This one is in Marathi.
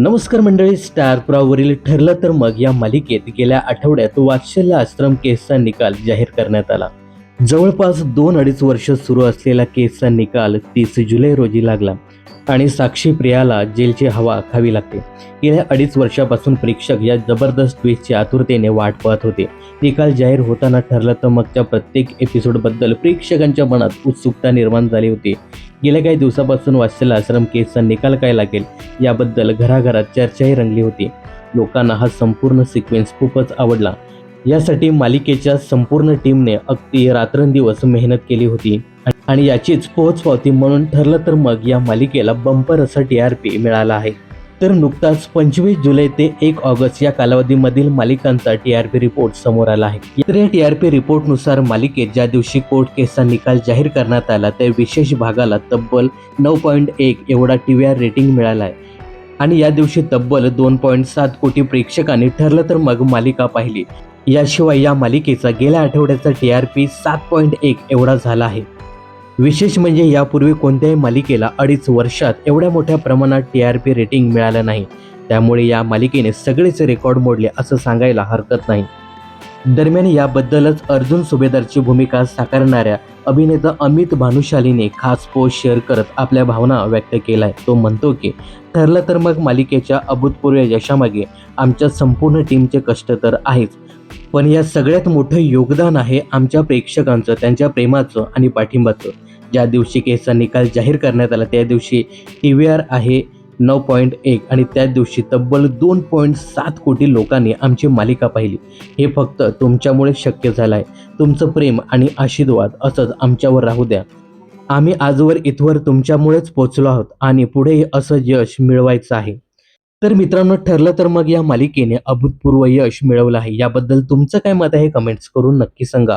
नमस्कार मंडळी स्टार प्रवाहवरील ठरलं तर मग या मालिकेत गेल्या आठवड्यात वात्सल्य आश्रम केसचा निकाल जाहीर करण्यात आला. जवळपास दोन अडीच वर्ष सुरू असलेला केसचा निकाल तीस जुलै रोजी लागला आणि साक्षी प्रियाला जेलची हवा खावी लागते. गेल्या अडीच वर्षापासून प्रेक्षक या जबरदस्त ट्विस्टची आतुरतेने वाट पाहत होते. निकाल जाहीर होताना ठरलं तर मगच्या प्रत्येक एपिसोडबद्दल प्रेक्षकांच्या मनात उत्सुकता निर्माण झाली होती. गेल्या काही दिवसापासून वाचलेला आश्रम केसचा निकाल काय लागेल याबद्दल घराघरात चर्चाही रंगली होती. लोकांना हा संपूर्ण सिक्वेन्स खूपच आवडला. यासाठी मालिकेच्या संपूर्ण टीमने अगदी रात्रंदिवस मेहनत केली होती. आणि याचीच पोहोचपावती म्हणून ठरलं तर मग या मालिकेला बंपर असा टी आर पी मिळाला आहे. तर नुकताच पंचवीस जुलै ते एक ऑगस्ट या कालावधीमधील मालिकांचा टी आर पी रिपोर्ट समोर आला आहे. तर या टी आर पी रिपोर्टनुसार मालिकेत ज्या दिवशी कोर्ट केसचा निकाल जाहीर करण्यात आला त्या विशेष भागाला तब्बल नऊ पॉईंट एक एवढा टी व्ही आर रेटिंग मिळाला आहे. आणि या दिवशी तब्बल दोन पॉईंट सात कोटी प्रेक्षकांनी ठरलं तर मग मालिका पाहिली. याशिवाय या मालिकेचा गेल्या आठवड्याचा टी आर पी सात पॉईंट एक एवढा झाला आहे. विशेष म्हणजे यापूर्वी कोणत्याही मालिकेला अडीच वर्षात एवढ्या मोठ्या प्रमाणात टी आर पी रेटिंग मिळालं नाही. त्यामुळे या मालिकेने सगळेच रेकॉर्ड मोडले असं सांगायला हरकत नाही. दरम्यान याबद्दलच अर्जुन सुभेदारची भूमिका साकारणाऱ्या अभिनेता अमित भानुशालीने खास पोस्ट शेअर करत आपल्या भावना व्यक्त केलाय. तो म्हणतो की ठरलं तर मग मालिकेच्या अभूतपूर्व यशामागे आमच्या संपूर्ण टीमचे कष्ट तर आहेच पण या सगळ्यात मोठं योगदान आहे आमच्या प्रेक्षकांचं त्यांच्या प्रेमाचं आणि पाठिंबाचं ज्या दिवशी केसचा निकाल जाहीर करण्यात आला त्या दिवशी टी व्ही आर आहे नऊ पॉईंट एक आणि त्या दिवशी तब्बल दोन पॉईंट सात कोटी लोकांनी आमची मालिका पाहिली. हे फक्त तुमच्यामुळे शक्य झालं आहे तुमचं प्रेम आणि आशीर्वाद असंच आमच्यावर राहू द्या. आम्ही आजवर इथवर तुमच्यामुळेच पोचलो आहोत आणि पुढेही असं यश मिळवायचं आहे. तर मित्रांनो ठरलं तर मग या मालिकेने अभूतपूर्व यश मिळवलं आहे. याबद्दल तुमचं काय मत आहे? कमेंट्स करून नक्की सांगा.